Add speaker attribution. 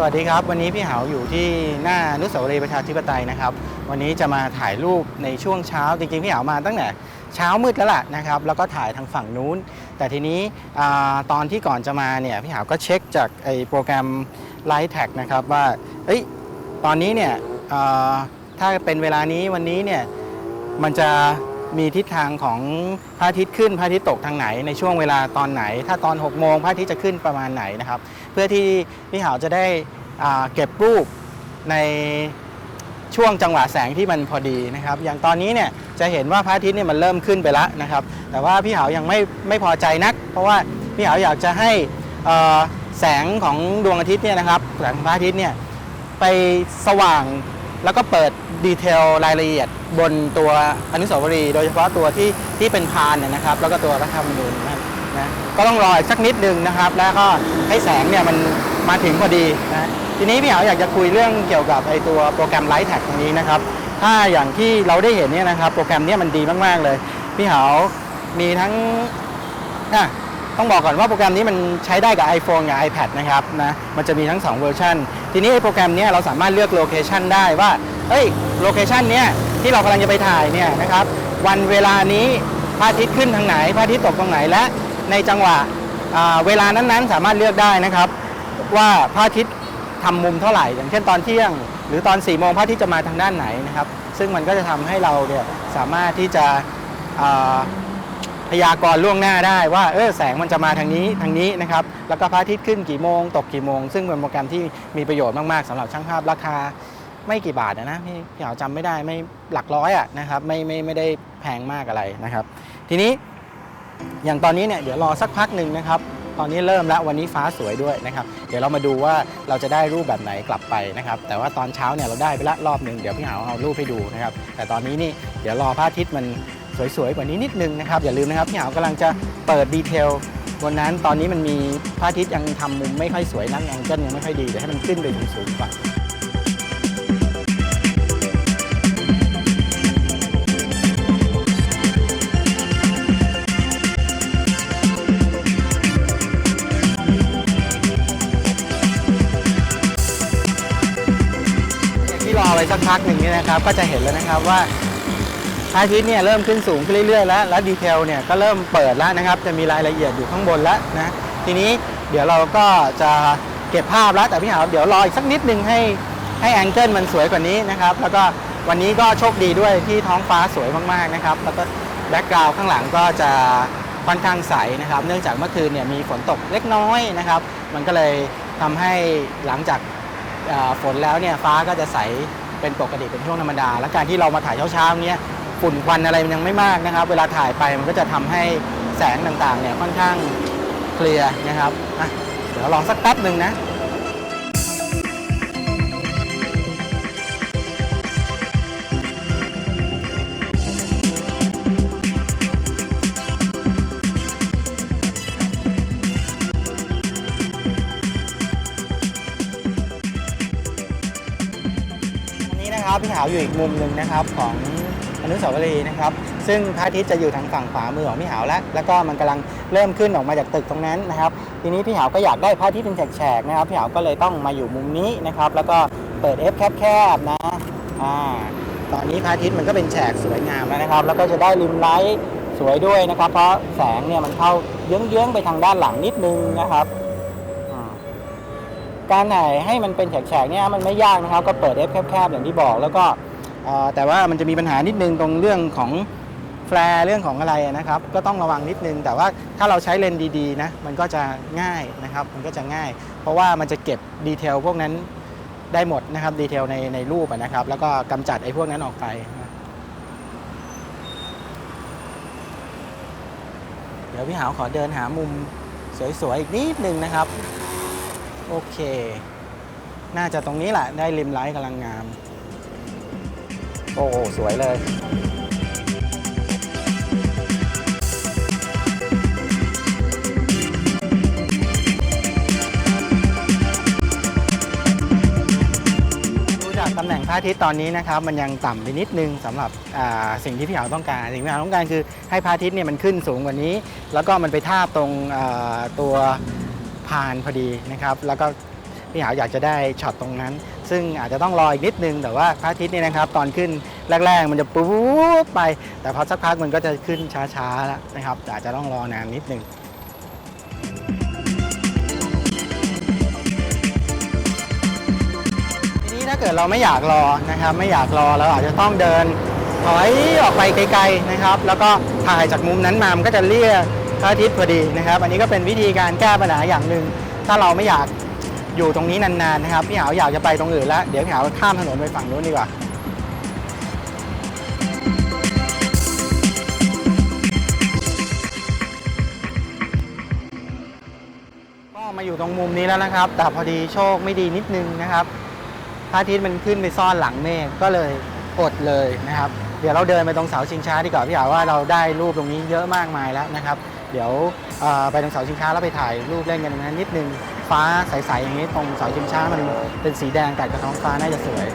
Speaker 1: สวัสดีครับ วันนี้พี่หาวอยู่ที่หน้านุสาวรีย์ประชาธิปไตยนะครับ วันนี้จะมาถ่ายรูปในช่วงเช้า จริงๆพี่หาวมาตั้งแต่เช้ามืดแล้วล่ะนะครับแล้วก็ถ่ายทางฝั่งนู้น แต่ทีนี้อตอนที่ก่อนจะมาเนี่ยพี่หาวก็เช็คจากไอ้โปรแกรม Light Tag นะครับว่าเอ้ยตอนนี้เนี่ยถ้าเป็นเวลานี้วันนี้เนี่ยมันจะ มีทิศทางของพระอาทิตย์ขึ้นพระอาทิตย์ตกทางไหนในช่วงเวลาตอนไหน ถ้าตอน6โมงพระอาทิตย์จะขึ้นประมาณไหนนะครับ เพื่อที่พี่หาวจะได้เก็บรูปในช่วงจังหวะแสงที่มันพอดีนะครับ อย่างตอนนี้เนี่ยจะเห็นว่าพระอาทิตย์เนี่ยมันเริ่มขึ้นไปแล้วนะครับ แต่ว่าพี่หาวยังไม่ไม่พอใจนัก เพราะว่าพี่หาวอยากจะให้แสงของดวงอาทิตย์เนี่ยนะครับแสงของพระอาทิตย์เนี่ยไปสว่าง แล้วก็เปิดดีเทลรายละเอียดบนตัวอนุสาวรีย์โดยเฉพาะตัวที่ที่เป็นพานเนี่ยนะครับ แล้วก็ตัวรัฐธรรมนูญนะครับนะก็ต้องรออีกสักนิดนึงนะครับ แล้วก็ให้แสงเนี่ยมันมาถึงพอดีนะทีนี้พี่เหาอยากจะคุยเรื่องเกี่ยวกับไอตัวโปรแกรม Light Tag ตรงนี้นะครับ ถ้าอย่างที่เราได้เห็นเนี่ยนะครับ โปรแกรมเนี้มันดีมาก ๆ เลย พี่เหามีทั้งอะ ต้องบอกก่อนว่าโปรแกรมนี้มันใช้ได้กับ iPhone กับ iPad นะครับนะมันจะมีทั้ง 2 เวอร์ชันทีนี้โปรแกรมนี้เราสามารถเลือกโลเคชันได้ว่าเอ้ยโลเคชันเนี้ยที่เรากำลังจะไปถ่ายเนี่ยนะครับวันเวลานี้พระอาทิตย์ขึ้นทางไหนพระอาทิตย์ตกตรงไหนและในจังหวะเวลานั้นๆ สามารถเลือกได้นะครับ ว่าพระอาทิตย์ทำมุมเท่าไหร่ อย่างเช่นตอนเที่ยง หรือตอน4ี่โมงพระอาทิตย์จะมาทางด้านไหนนะครับ ซึ่งมันก็จะทำให้เราเนี่ยสามารถที่จะ พยากรณ์ล่วงหน้าได้ว่าเออแสงมันจะมาทางนี้ทางนี้นะครับแล้วก็พระอาทิตย์ขึ้นกี่โมง ตกกี่โมง ซึ่งเป็นโปรแกรมที่มีประโยชน์มากๆสำหรับช่างภาพราคาไม่กี่บาทนะนะพี่พี่เหาจำไม่ได้ไม่หลักร้อยอะนะครับไม่ไม่ไม่ได้แพงมากอะไรนะครับ ทีนี้อย่างตอนนี้เนี่ยเดี๋ยวรอสักพักหนึ่งนะครับ ตอนนี้เริ่มแล้ววันนี้ฟ้าสวยด้วยนะครับ เดี๋ยวเรามาดูว่าเราจะได้รูปแบบไหนกลับไปนะครับ แต่ว่าตอนเช้าเนี่ยเราได้ไปละรอบหนึ่งเดี๋ยวพี่หาเอารูปให้ดูนะครับ แต่ตอนนี้นี่เดี๋ยวรอพระอาทิตย์มัน สวยๆกว่านี้นิดนึงนะครับ อย่าลืมนะครับพี่หาวกำลังจะเปิดดีเทลบนนั้นตอนนี้มันมีพระอาทิตย์ยังทำมุมไม่ค่อยสวยนักแองเกิลยังไม่ค่อยดีเดี๋ยวให้มันขึ้นไปสูงๆก่อนที่รอไว้สักพักหนึ่งนี่นะครับ ก็จะเห็นแล้วนะครับว่า อาทิตย์เนี่ยเริ่มขึ้นสูงขึ้นเรื่อยๆแล้ว แล้วดีเทลเนี่ยก็เริ่มเปิดแล้วนะครับ จะมีรายละเอียดอยู่ข้างบนแล้วนะ ทีนี้เดี๋ยวเราก็จะเก็บภาพแล้ว แต่พี่หาวเดี๋ยวรออีกสักนิดนึงให้ให้แองเกิลมันสวยกว่านี้นะครับ แล้วก็วันนี้ก็โชคดีด้วยที่ท้องฟ้าสวยมากๆนะครับ แล้วก็แบ็กกราวด์ข้างหลังก็จะค่อนข้างใสนะครับ เนื่องจากเมื่อคืนเนี่ยมีฝนตกเล็กน้อยนะครับ มันก็เลยทำให้หลังจากฝนแล้วเนี่ยฟ้าก็จะใสเป็นปกติเป็นช่วงธรรมดา และการที่เรามาถ่ายเช้าๆเนี้ย ฝุ่นควันอะไรมันยังไม่มากนะครับ เวลาถ่ายไปมันก็จะทำให้แสงต่างๆเนี่ยค่อนข้างเคลียร์นะครับอะเดี๋ยวลองสักแป๊บหนึ่งนะอันนี้นะครับพี่หาวอยู่อีกมุมหนึ่งนะครับของ นุสาวรีย์นะครับ ซึ่งพระอาทิตย์จะอยู่ทางฝั่งขวามือของพี่หาวแล้ว แล้วก็มันกำลังเริ่มขึ้นออกมาจากตึกตรงนั้นนะครับ ทีนี้พี่หาวก็อยากได้พระอาทิตย์เป็นแฉกๆนะครับ พี่หาวก็เลยต้องมาอยู่มุมนี้นะครับ แล้วก็เปิด F แคบๆนะอ่าตอนนี้พระอาทิตย์มันก็เป็นแฉกสวยงามแล้วนะครับ แล้วก็จะได้ริมไลท์สวยด้วยนะครับ เพราะแสงเนี่ยมันเข้าเยื้องๆไปทางด้านหลังนิดนึงนะครับการถ่ายให้มันเป็นแฉกๆเนี่ยมันไม่ยากนะครับ ก็เปิด F แคบๆอย่างที่บอกแล้วก็ แต่ว่ามันจะมีปัญหานิดนึงตรงเรื่องของแฟร์เรื่องของอะไรนะครับ ก็ต้องระวังนิดนึง แต่ว่าถ้าเราใช้เลนส์ดีๆนะมันก็จะง่ายนะครับมันก็จะง่าย เพราะว่ามันจะเก็บดีเทลพวกนั้นได้หมดนะครับดีเทลในในรูปนะครับ แล้วก็กำจัดไอ้พวกนั้นออกไปเดี๋ยวพี่หาวขอเดินหามุมสวยๆอีกนิดนึงนะครับ โอเค น่าจะตรงนี้แหละได้ริมไลท์กำลังงาม โอ้โหสวยเลยดูจากตำแหน่งพระอาทิตย์ตอนนี้นะครับมันยังต่ำไปนิดนึงสำหรับสิ่งที่พี่หาวต้องการสิ่งที่พี่หาวต้องการคือให้พระอาทิตย์เนี่ยมันขึ้นสูงกว่านี้ แล้วก็มันไปทาบตรงตัวพานพอดีนะครับ แล้วก็พี่หาวอยากจะได้ช็อตตรงนั้น ซึ่งอาจจะต้องรออีกนิดนึง แต่ว่าพระอาทิตย์นี่นะครับ ตอนขึ้นแรก ๆ มันจะปุ๊บไป แต่พอสักพักมันก็จะขึ้นช้าๆแล้วนะครับอาจจะต้องรอนานนิดนึงทีนี้ถ้าเกิดเราไม่อยากรอนะครับ ไม่อยากรอเราอาจจะต้องเดินถอยออกไปไกลๆนะครับ แล้วก็ถ่ายจากมุมนั้นมามันก็จะเลี่ยพระอาทิตย์พอดีนะครับ อันนี้ก็เป็นวิธีการแก้ปัญหาอย่างหนึ่งถ้าเราไม่อยาก อยู่ตรงนี้นานๆนะครับพี่หาวอยากจะไปตรงอื่นแล้วเดี๋ยวพี่หาวข้ามถนนไปฝั่งนู้นดีกว่าก็มาอยู่ตรงมุมนี้แล้วนะครับ แต่พอดีโชคไม่ดีนิดนึงนะครับพระอาทิตย์มันขึ้นไปซ่อนหลังเมฆก็เลยอดเลยนะครับ เดี๋ยวเราเดินไปตรงเสาชิงช้าดีกว่าพี่อาว่าเราได้รูปตรงนี้เยอะมากมายแล้วนะครับ เดี๋ยวไปตรงเสาชิงช้าแล้วไปถ่ายรูปเล่นกันตรงนั้นนิดนึง ฟ้าใสๆอย่างนี้ตรงเสาชิงช้ามันเป็นสีแดงตัดกับท้องฟ้าน่าจะสวย